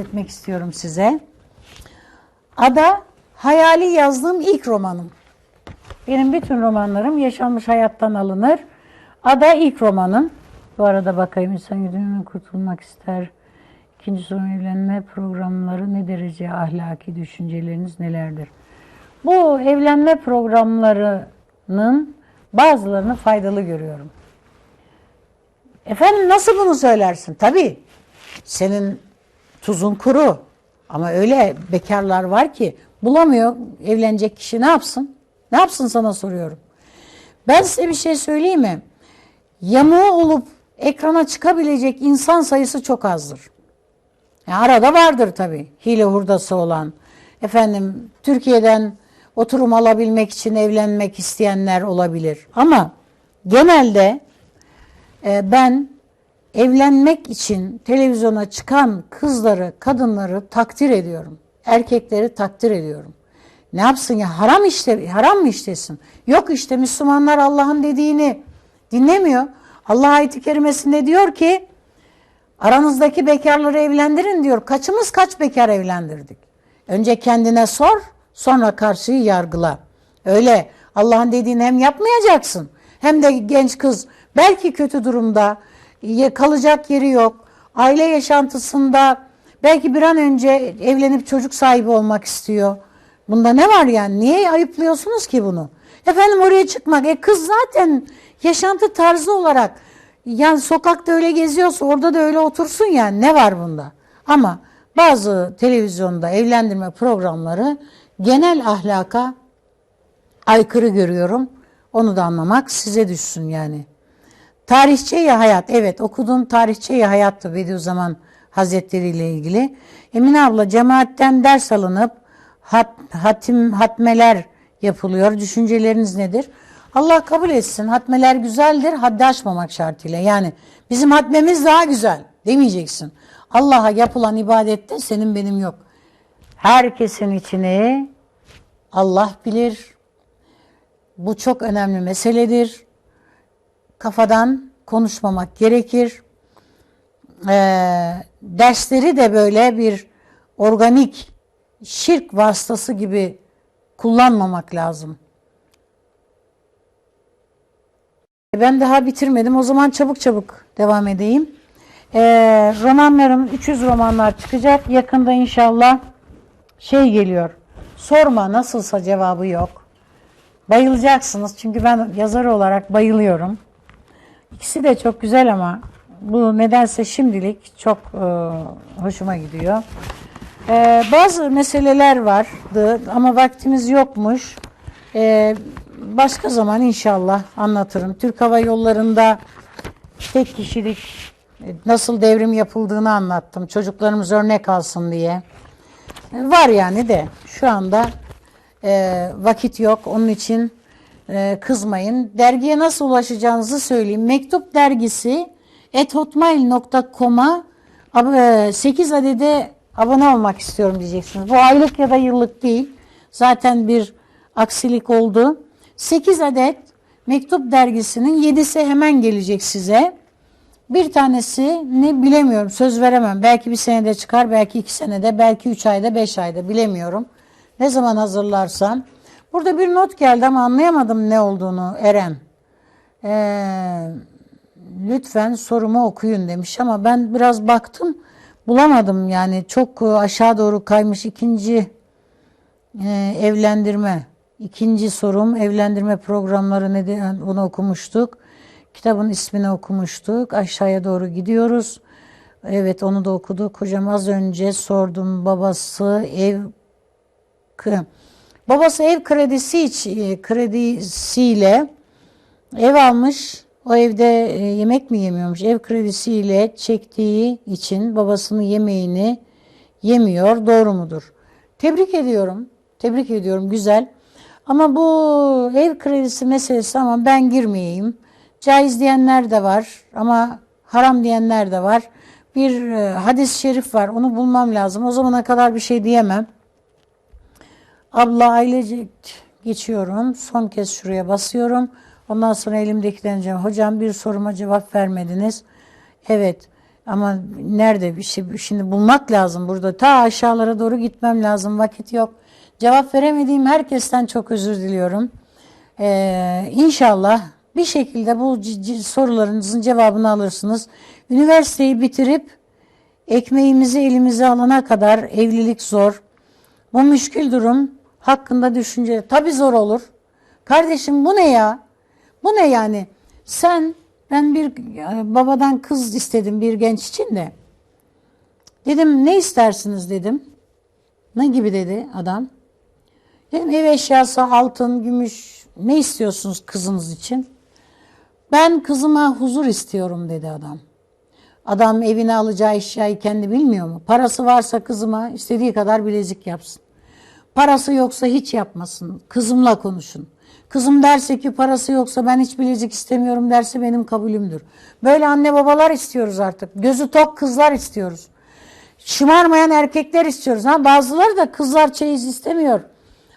etmek istiyorum size. Ada hayali yazdığım ilk romanım. Benim bütün romanlarım yaşanmış hayattan alınır. Ada ilk romanım. Bu arada bakayım insan güdümünden kurtulmak ister. İkinci soru evlenme programları ne derece ahlaki düşünceleriniz nelerdir? Bu evlenme programlarının bazılarını faydalı görüyorum. Efendim nasıl bunu söylersin? Tabii senin tuzun kuru. Ama öyle bekarlar var ki bulamıyor evlenecek kişi ne yapsın? Ne yapsın sana soruyorum. Ben size bir şey söyleyeyim mi? Yamuğu olup ekrana çıkabilecek insan sayısı çok azdır. Yani arada vardır tabii hile hurdası olan. Efendim Türkiye'den oturum alabilmek için evlenmek isteyenler olabilir. Ama genelde e, ben evlenmek için televizyona çıkan kızları, kadınları takdir ediyorum. Erkekleri takdir ediyorum. Ne yapsın ya haram işte haram mı işlesin? Yok işte Müslümanlar Allah'ın dediğini dinlemiyor. Allah ayet-i kerimesinde diyor ki aranızdaki bekarları evlendirin diyor. Kaçımız kaç bekar evlendirdik? Önce kendine sor, sonra karşıyı yargıla. Öyle Allah'ın dediğini hem yapmayacaksın hem de genç kız belki kötü durumda, kalacak yeri yok. Aile yaşantısında belki bir an önce evlenip çocuk sahibi olmak istiyor. Bunda ne var yani? Niye ayıplıyorsunuz ki bunu? Efendim oraya çıkmak. E kız zaten yaşantı tarzı olarak yani sokakta öyle geziyorsa orada da öyle otursun yani. Ne var bunda? Ama bazı televizyonda evlendirme programları genel ahlaka aykırı görüyorum. Onu da anlamak size düşsün yani. Tarihçe-i Hayat. Evet okuduğum Tarihçe-i Hayat'tı Bediüzzaman Hazretleri ile ilgili. Emine abla cemaatten ders alınıp hat, hatim, hatmeler yapılıyor. Düşünceleriniz nedir? Allah kabul etsin. Hatmeler güzeldir. Haddi aşmamak şartıyla. Yani bizim hatmemiz daha güzel demeyeceksin. Allah'a yapılan ibadette senin benim yok. Herkesin içini Allah bilir. Bu çok önemli meseledir kafadan konuşmamak gerekir. Ee, dersleri de böyle bir organik şirk vasıtası gibi kullanmamak lazım. Ben daha bitirmedim. O zaman çabuk çabuk devam edeyim. Ee, romanlarım 300 romanlar çıkacak. Yakında inşallah şey geliyor. Sorma nasılsa cevabı yok. Bayılacaksınız çünkü ben yazar olarak bayılıyorum. İkisi de çok güzel ama bu nedense şimdilik çok e, hoşuma gidiyor. E, bazı meseleler vardı ama vaktimiz yokmuş. E, başka zaman inşallah anlatırım. Türk Hava Yolları'nda tek kişilik nasıl devrim yapıldığını anlattım. Çocuklarımız örnek alsın diye. E, var yani de şu anda e, vakit yok. Onun için e, kızmayın. Dergiye nasıl ulaşacağınızı söyleyeyim. Mektup dergisi ethotmail.com'a 8 adede abone olmak istiyorum diyeceksiniz. Bu aylık ya da yıllık değil. Zaten bir aksilik oldu. 8 adet mektup dergisinin 7'si hemen gelecek size. Bir tanesi ne bilemiyorum söz veremem. Belki bir senede çıkar, belki iki senede, belki üç ayda, beş ayda bilemiyorum. Ne zaman hazırlarsam. Burada bir not geldi ama anlayamadım ne olduğunu Eren. Ee, lütfen sorumu okuyun demiş ama ben biraz baktım bulamadım yani çok e, aşağı doğru kaymış ikinci e, evlendirme. İkinci sorum evlendirme programları nedir onu okumuştuk. Kitabın ismini okumuştuk. Aşağıya doğru gidiyoruz. Evet onu da okuduk. Hocam az önce sordum babası ev babası ev kredisi e, kredisiyle ev almış. O evde e, yemek mi yemiyormuş? Ev kredisiyle çektiği için babasının yemeğini yemiyor. Doğru mudur? Tebrik ediyorum. Tebrik ediyorum. Güzel. Ama bu ev kredisi meselesi ama ben girmeyeyim. Caiz diyenler de var ama haram diyenler de var. Bir e, hadis-i şerif var. Onu bulmam lazım. O zamana kadar bir şey diyemem. Abla ailecek geçiyorum. Son kez şuraya basıyorum. Ondan sonra elimdekilerini Hocam bir soruma cevap vermediniz. Evet. Ama nerede bir şey şimdi bulmak lazım burada. Ta aşağılara doğru gitmem lazım. Vakit yok. Cevap veremediğim herkesten çok özür diliyorum. Ee, inşallah bir şekilde bu sorularınızın cevabını alırsınız. Üniversiteyi bitirip ekmeğimizi elimize alana kadar evlilik zor. Bu müşkül durum hakkında düşünce tabii zor olur. Kardeşim bu ne ya? Bu ne yani? Sen ben bir babadan kız istedim bir genç için de. Dedim ne istersiniz dedim. Ne gibi dedi adam. Dedim ev eşyası, altın, gümüş ne istiyorsunuz kızınız için? Ben kızıma huzur istiyorum dedi adam. Adam evine alacağı eşyayı kendi bilmiyor mu? Parası varsa kızıma istediği kadar bilezik yapsın. Parası yoksa hiç yapmasın. Kızımla konuşun. Kızım derse ki parası yoksa ben hiç bilezik istemiyorum derse benim kabulümdür. Böyle anne babalar istiyoruz artık. Gözü tok kızlar istiyoruz. Şımarmayan erkekler istiyoruz. Ha, bazıları da kızlar çeyiz istemiyor.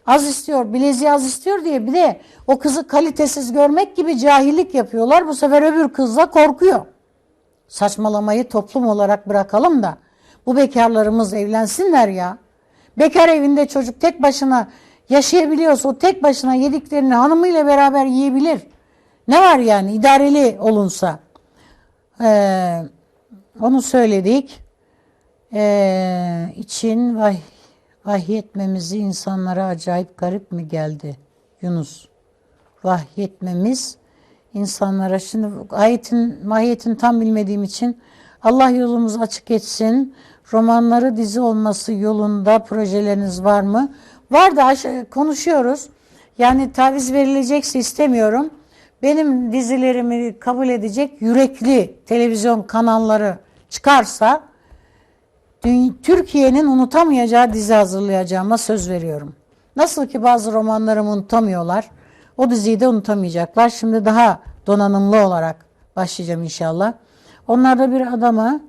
Az istiyor, bileziği az istiyor diye bir de o kızı kalitesiz görmek gibi cahillik yapıyorlar. Bu sefer öbür kız da korkuyor. Saçmalamayı toplum olarak bırakalım da bu bekarlarımız evlensinler ya. Bekar evinde çocuk tek başına yaşayabiliyorsa o tek başına yediklerini hanımıyla beraber yiyebilir. Ne var yani idareli olunsa. Ee, onu söyledik. Ee, için vah, vahyetmemizi insanlara acayip garip mi geldi Yunus? Vahyetmemiz insanlara şimdi ayetin mahiyetini tam bilmediğim için Allah yolumuzu açık etsin. Romanları dizi olması yolunda projeleriniz var mı? Var da konuşuyoruz. Yani taviz verilecekse istemiyorum. Benim dizilerimi kabul edecek yürekli televizyon kanalları çıkarsa Türkiye'nin unutamayacağı dizi hazırlayacağıma söz veriyorum. Nasıl ki bazı romanlarımı unutamıyorlar. O diziyi de unutamayacaklar. Şimdi daha donanımlı olarak başlayacağım inşallah. Onlarda bir adama,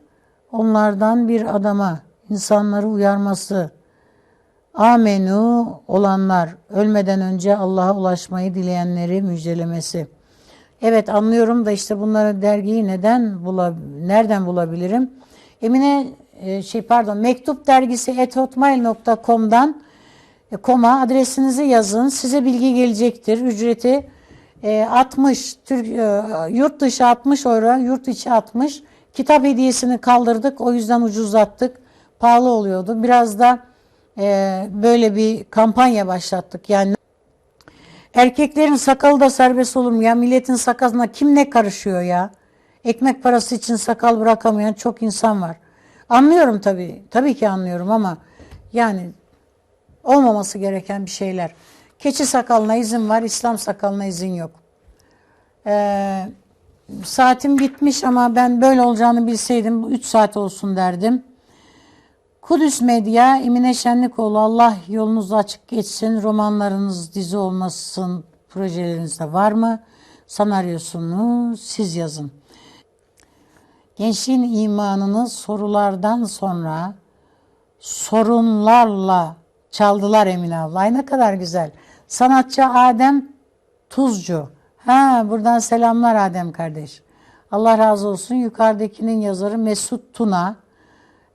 onlardan bir adama insanları uyarması, amenu olanlar, ölmeden önce Allah'a ulaşmayı dileyenleri müjdelemesi. Evet anlıyorum da işte bunları dergiyi neden bula, nereden bulabilirim? Emine e, şey pardon mektup dergisi ethotmail.com'dan e, koma adresinizi yazın. Size bilgi gelecektir. Ücreti e, 60 Türk e, yurt dışı 60 euro, yurt içi 60. Kitap hediyesini kaldırdık. O yüzden ucuzlattık. Pahalı oluyordu. Biraz da e, böyle bir kampanya başlattık. Yani Erkeklerin sakalı da serbest olur mu ya? Milletin sakalına kim ne karışıyor ya? Ekmek parası için sakal bırakamayan çok insan var. Anlıyorum tabii. Tabii ki anlıyorum ama yani olmaması gereken bir şeyler. Keçi sakalına izin var, İslam sakalına izin yok. Ee, saatim bitmiş ama ben böyle olacağını bilseydim 3 saat olsun derdim. Kudüs Medya, Emine Şenlikoğlu Allah yolunuzu açık geçsin. Romanlarınız dizi olmasın projelerinizde var mı? Senaryosunu siz yazın. Gençliğin imanını sorulardan sonra sorunlarla çaldılar Emine abla. Ay ne kadar güzel. Sanatçı Adem Tuzcu. Ha buradan selamlar Adem kardeş. Allah razı olsun. Yukarıdakinin yazarı Mesut Tuna.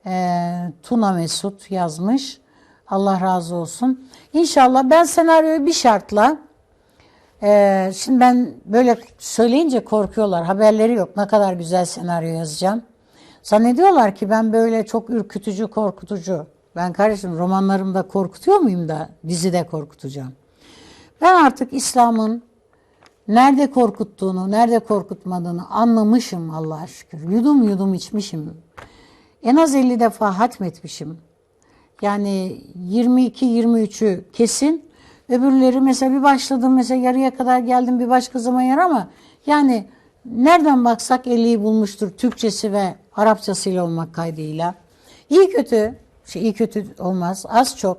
Ee, Tuna Mesut yazmış. Allah razı olsun. İnşallah ben senaryoyu bir şartla ee, şimdi ben böyle söyleyince korkuyorlar. Haberleri yok. Ne kadar güzel senaryo yazacağım. Zannediyorlar ki ben böyle çok ürkütücü, korkutucu. Ben kardeşim romanlarımda korkutuyor muyum da dizide korkutacağım. Ben artık İslam'ın nerede korkuttuğunu, nerede korkutmadığını anlamışım Allah'a şükür. Yudum yudum içmişim. En az 50 defa hatmetmişim. Yani 22-23'ü kesin. Öbürleri mesela bir başladım mesela yarıya kadar geldim bir başka zaman yer ama yani nereden baksak 50'yi bulmuştur Türkçesi ve Arapçasıyla olmak kaydıyla. İyi kötü, şey iyi kötü olmaz az çok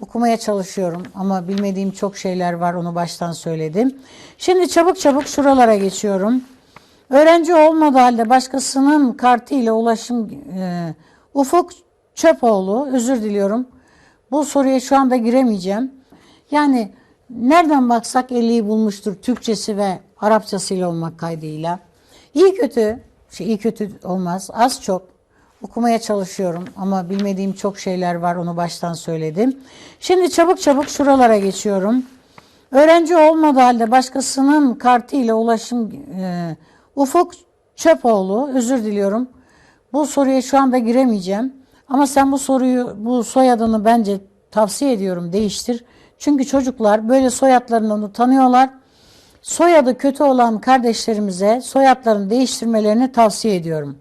okumaya çalışıyorum ama bilmediğim çok şeyler var onu baştan söyledim. Şimdi çabuk çabuk şuralara geçiyorum. Öğrenci olmadığı halde başkasının kartıyla ulaşım e, Ufuk Çöpoğlu özür diliyorum. Bu soruya şu anda giremeyeceğim. Yani nereden baksak 50'yi bulmuştur Türkçesi ve Arapçasıyla olmak kaydıyla. İyi kötü şey, iyi kötü olmaz. Az çok okumaya çalışıyorum ama bilmediğim çok şeyler var onu baştan söyledim. Şimdi çabuk çabuk şuralara geçiyorum. Öğrenci olmadığı halde başkasının kartıyla ulaşım e, Ufuk Çöpoğlu özür diliyorum. Bu soruya şu anda giremeyeceğim. Ama sen bu soruyu bu soyadını bence tavsiye ediyorum değiştir. Çünkü çocuklar böyle soyadlarını onu tanıyorlar. Soyadı kötü olan kardeşlerimize soyadlarını değiştirmelerini tavsiye ediyorum.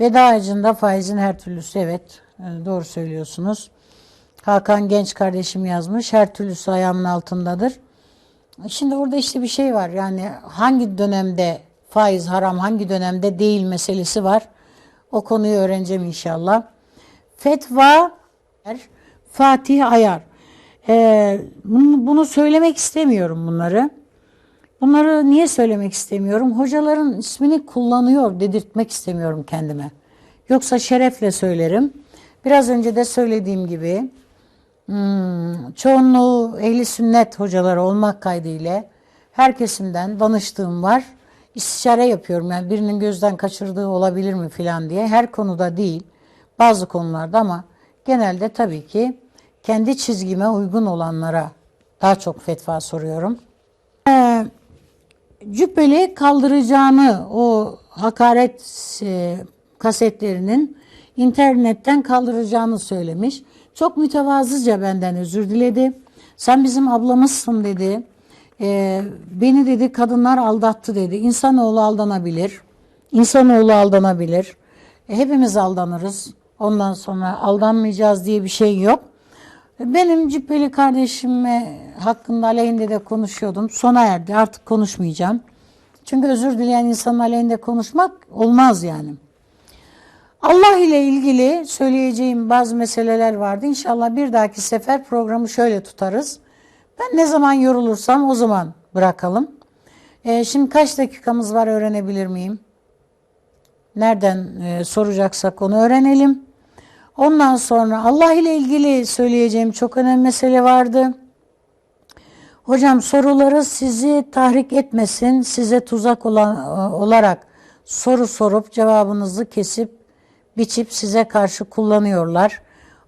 Veda ağacında faizin her türlüsü evet e, doğru söylüyorsunuz. Hakan Genç kardeşim yazmış her türlüsü ayağımın altındadır. Şimdi orada işte bir şey var yani hangi dönemde faiz haram hangi dönemde değil meselesi var. O konuyu öğreneceğim inşallah. Fetva Fatih Ayar. Ee, bunu söylemek istemiyorum bunları. Bunları niye söylemek istemiyorum? Hocaların ismini kullanıyor dedirtmek istemiyorum kendime. Yoksa şerefle söylerim. Biraz önce de söylediğim gibi hmm, çoğunluğu ehli sünnet hocaları olmak kaydıyla her kesimden danıştığım var. İstişare yapıyorum yani birinin gözden kaçırdığı olabilir mi filan diye. Her konuda değil bazı konularda ama genelde tabii ki kendi çizgime uygun olanlara daha çok fetva soruyorum. Cübbeli kaldıracağını o hakaret e, kasetlerinin internetten kaldıracağını söylemiş. Çok mütevazıca benden özür diledi. Sen bizim ablamızsın dedi. Ee, beni dedi kadınlar aldattı dedi. İnsanoğlu aldanabilir. İnsanoğlu aldanabilir. E, hepimiz aldanırız. Ondan sonra aldanmayacağız diye bir şey yok. Benim cübbeli kardeşime hakkında aleyhinde de konuşuyordum. Sona erdi. Artık konuşmayacağım. Çünkü özür dileyen insanın aleyhinde konuşmak olmaz yani. Allah ile ilgili söyleyeceğim bazı meseleler vardı. İnşallah bir dahaki sefer programı şöyle tutarız. Ben ne zaman yorulursam o zaman bırakalım. Ee, şimdi kaç dakikamız var öğrenebilir miyim? Nereden e, soracaksak onu öğrenelim. Ondan sonra Allah ile ilgili söyleyeceğim çok önemli mesele vardı. Hocam soruları sizi tahrik etmesin, size tuzak olan, olarak soru sorup cevabınızı kesip biçip size karşı kullanıyorlar.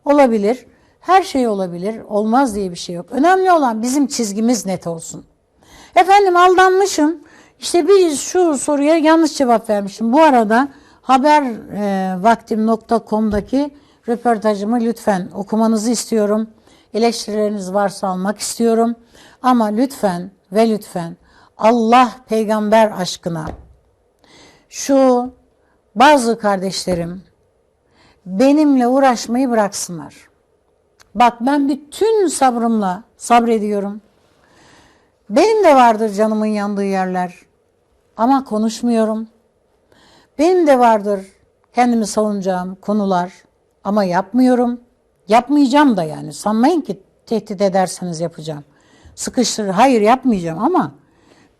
Olabilir. Her şey olabilir. Olmaz diye bir şey yok. Önemli olan bizim çizgimiz net olsun. Efendim aldanmışım. İşte bir şu soruya yanlış cevap vermişim. Bu arada habervaktim.com'daki röportajımı lütfen okumanızı istiyorum. Eleştirileriniz varsa almak istiyorum. Ama lütfen ve lütfen Allah peygamber aşkına şu bazı kardeşlerim benimle uğraşmayı bıraksınlar. Bak ben bütün sabrımla sabrediyorum. Benim de vardır canımın yandığı yerler. Ama konuşmuyorum. Benim de vardır kendimi savunacağım konular. Ama yapmıyorum. Yapmayacağım da yani. Sanmayın ki tehdit ederseniz yapacağım. Sıkıştırır. Hayır yapmayacağım ama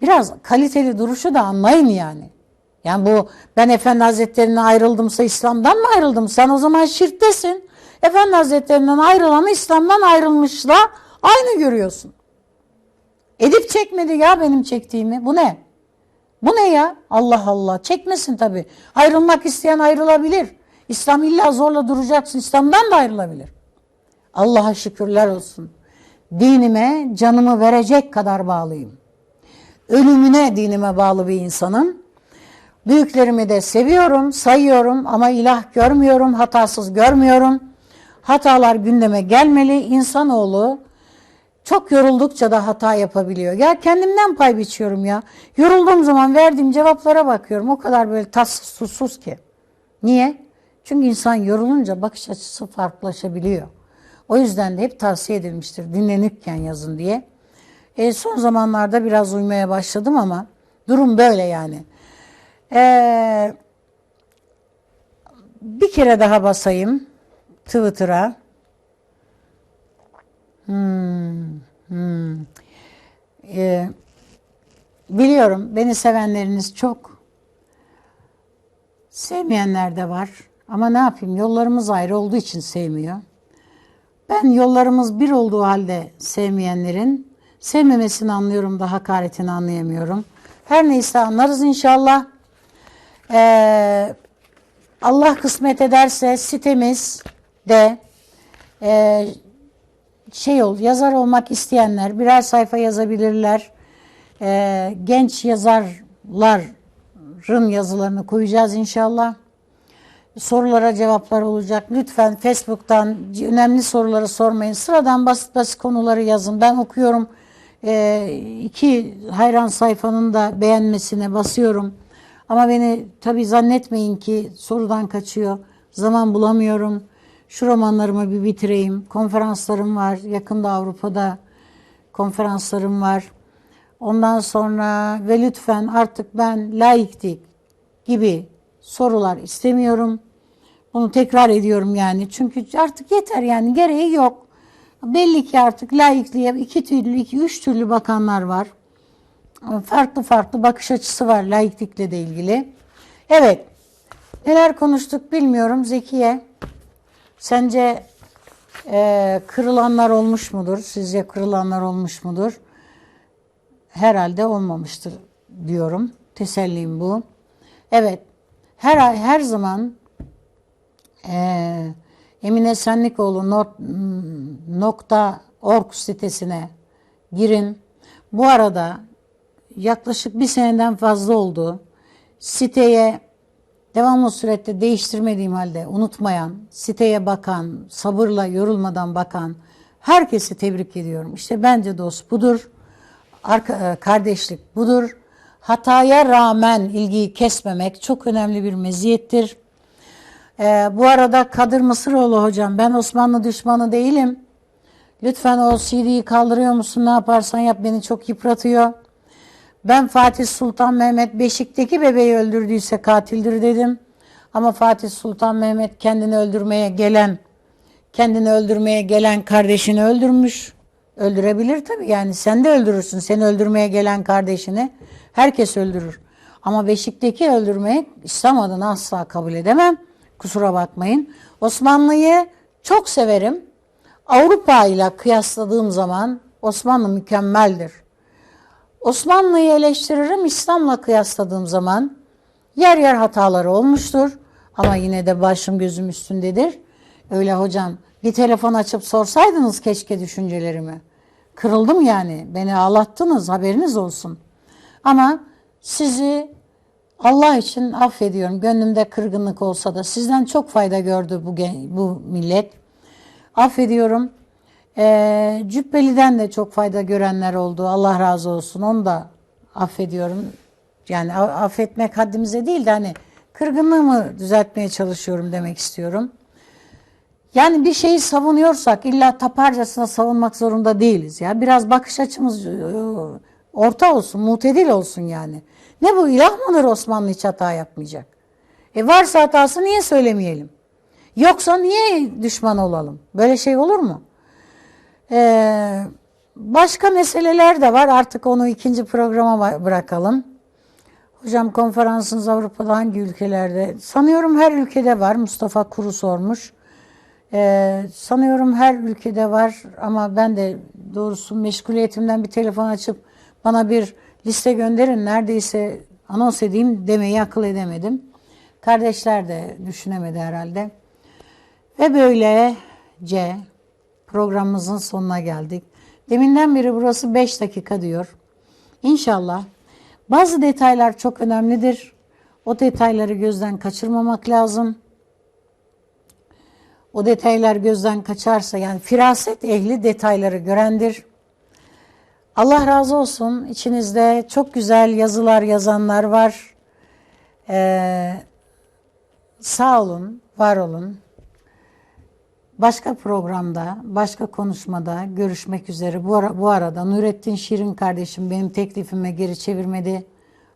biraz kaliteli duruşu da anlayın yani. Yani bu ben Efendi Hazretleri'ne ayrıldımsa İslam'dan mı ayrıldım? Sen o zaman şirktesin. Efendi Hazretleri'nden ayrılanı İslam'dan ayrılmışla aynı görüyorsun. Edip çekmedi ya benim çektiğimi. Bu ne? Bu ne ya? Allah Allah. Çekmesin tabii. Ayrılmak isteyen ayrılabilir. İslam illa zorla duracaksın. İslam'dan da ayrılabilir. Allah'a şükürler olsun. Dinime canımı verecek kadar bağlıyım. Ölümüne dinime bağlı bir insanım. Büyüklerimi de seviyorum, sayıyorum ama ilah görmüyorum, hatasız görmüyorum. Hatalar gündeme gelmeli. İnsanoğlu çok yoruldukça da hata yapabiliyor. Ya kendimden pay biçiyorum ya. Yorulduğum zaman verdiğim cevaplara bakıyorum. O kadar böyle tatsız susuz ki. Niye? Çünkü insan yorulunca bakış açısı farklılaşabiliyor. O yüzden de hep tavsiye edilmiştir dinlenirken yazın diye. E, son zamanlarda biraz uymaya başladım ama durum böyle yani. E, bir kere daha basayım Twitter'a. Hmm, hmm. E, biliyorum beni sevenleriniz çok. Sevmeyenler de var. Ama ne yapayım yollarımız ayrı olduğu için sevmiyor. Ben yollarımız bir olduğu halde sevmeyenlerin sevmemesini anlıyorum da hakaretini anlayamıyorum. Her neyse anlarız inşallah. Ee, Allah kısmet ederse sitemiz de e, şey ol yazar olmak isteyenler birer sayfa yazabilirler. Ee, genç yazarların yazılarını koyacağız inşallah. Sorulara cevaplar olacak. Lütfen Facebook'tan önemli soruları sormayın. Sıradan basit basit konuları yazın. Ben okuyorum. Ee, iki hayran sayfanın da beğenmesine basıyorum. Ama beni tabii zannetmeyin ki sorudan kaçıyor. Zaman bulamıyorum. Şu romanlarımı bir bitireyim. Konferanslarım var. Yakında Avrupa'da konferanslarım var. Ondan sonra ve lütfen artık ben laiklik gibi sorular istemiyorum. Bunu tekrar ediyorum yani. Çünkü artık yeter yani gereği yok. Belli ki artık laikliğe iki türlü, iki, üç türlü bakanlar var. Farklı farklı bakış açısı var laiklikle de ilgili. Evet. Neler konuştuk bilmiyorum Zekiye. Sence e, kırılanlar olmuş mudur? Sizce kırılanlar olmuş mudur? Herhalde olmamıştır diyorum. Tesellim bu. Evet. Her her zaman e, Emine Senlikoğlu not, nokta org sitesine girin. Bu arada yaklaşık bir seneden fazla oldu. Siteye devamlı surette değiştirmediğim halde unutmayan, siteye bakan, sabırla yorulmadan bakan herkesi tebrik ediyorum. İşte bence dost budur. Arka, kardeşlik budur. Hataya rağmen ilgiyi kesmemek çok önemli bir meziyettir. Ee, bu arada Kadir Mısıroğlu hocam ben Osmanlı düşmanı değilim. Lütfen o CD'yi kaldırıyor musun ne yaparsan yap beni çok yıpratıyor. Ben Fatih Sultan Mehmet Beşik'teki bebeği öldürdüyse katildir dedim. Ama Fatih Sultan Mehmet kendini öldürmeye gelen kendini öldürmeye gelen kardeşini öldürmüş. Öldürebilir tabii yani sen de öldürürsün. Seni öldürmeye gelen kardeşini herkes öldürür. Ama Beşik'teki öldürmeyi İslam adına asla kabul edemem. Kusura bakmayın. Osmanlı'yı çok severim. Avrupa ile kıyasladığım zaman Osmanlı mükemmeldir. Osmanlı'yı eleştiririm İslam'la kıyasladığım zaman yer yer hataları olmuştur. Ama yine de başım gözüm üstündedir. Öyle hocam bir telefon açıp sorsaydınız keşke düşüncelerimi. Kırıldım yani. Beni ağlattınız haberiniz olsun. Ama sizi Allah için affediyorum. Gönlümde kırgınlık olsa da sizden çok fayda gördü bu, bu millet. Affediyorum. E, Cübbeli'den de çok fayda görenler oldu. Allah razı olsun. Onu da affediyorum. Yani affetmek haddimize değil de hani kırgınlığımı düzeltmeye çalışıyorum demek istiyorum. Yani bir şeyi savunuyorsak illa taparcasına savunmak zorunda değiliz ya. Biraz bakış açımız e, orta olsun, mutedil olsun yani. Ne bu ilah mıdır Osmanlı hiç hata yapmayacak? E varsa hatası niye söylemeyelim? Yoksa niye düşman olalım? Böyle şey olur mu? Ee, başka meseleler de var. Artık onu ikinci programa bırakalım. Hocam konferansınız Avrupa'da hangi ülkelerde? Sanıyorum her ülkede var. Mustafa Kuru sormuş. Ee, sanıyorum her ülkede var ama ben de doğrusu meşguliyetimden bir telefon açıp bana bir liste gönderin neredeyse anons edeyim demeyi akıl edemedim. Kardeşler de düşünemedi herhalde. Ve böylece programımızın sonuna geldik. Deminden beri burası 5 dakika diyor. İnşallah bazı detaylar çok önemlidir. O detayları gözden kaçırmamak lazım. O detaylar gözden kaçarsa yani firaset ehli detayları görendir. Allah razı olsun. İçinizde çok güzel yazılar yazanlar var. Ee, sağ olun, var olun. Başka programda, başka konuşmada görüşmek üzere. Bu, ara, bu arada Nurettin Şirin kardeşim benim teklifime geri çevirmedi.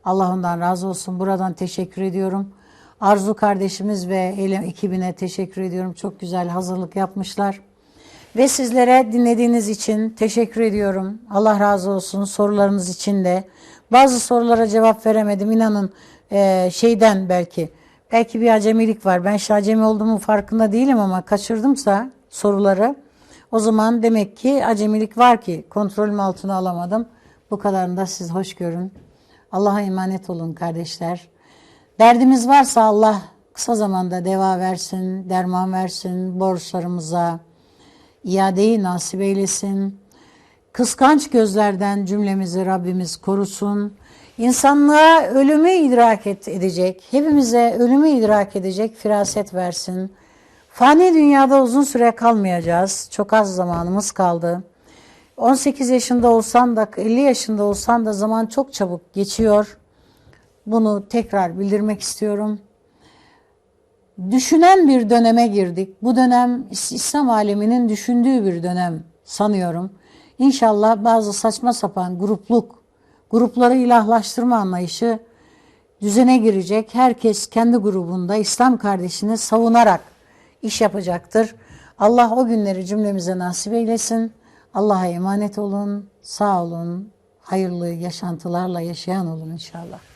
Allah ondan razı olsun. Buradan teşekkür ediyorum. Arzu kardeşimiz ve Eylem ekibine teşekkür ediyorum. Çok güzel hazırlık yapmışlar. Ve sizlere dinlediğiniz için teşekkür ediyorum. Allah razı olsun sorularınız için de. Bazı sorulara cevap veremedim. İnanın e, şeyden belki. Belki bir acemilik var. Ben acemi olduğumu farkında değilim ama kaçırdımsa soruları. O zaman demek ki acemilik var ki kontrolüm altına alamadım. Bu kadarını da siz hoş görün. Allah'a emanet olun kardeşler. Derdimiz varsa Allah kısa zamanda deva versin, derman versin, borçlarımıza iadeyi nasip eylesin. Kıskanç gözlerden cümlemizi Rabbimiz korusun. İnsanlığa ölümü idrak edecek, hepimize ölümü idrak edecek firaset versin. Fani dünyada uzun süre kalmayacağız. Çok az zamanımız kaldı. 18 yaşında olsan da 50 yaşında olsan da zaman çok çabuk geçiyor. Bunu tekrar bildirmek istiyorum. Düşünen bir döneme girdik. Bu dönem İs- İslam aleminin düşündüğü bir dönem sanıyorum. İnşallah bazı saçma sapan grupluk, grupları ilahlaştırma anlayışı düzene girecek. Herkes kendi grubunda İslam kardeşini savunarak iş yapacaktır. Allah o günleri cümlemize nasip eylesin. Allah'a emanet olun, sağ olun, hayırlı yaşantılarla yaşayan olun inşallah.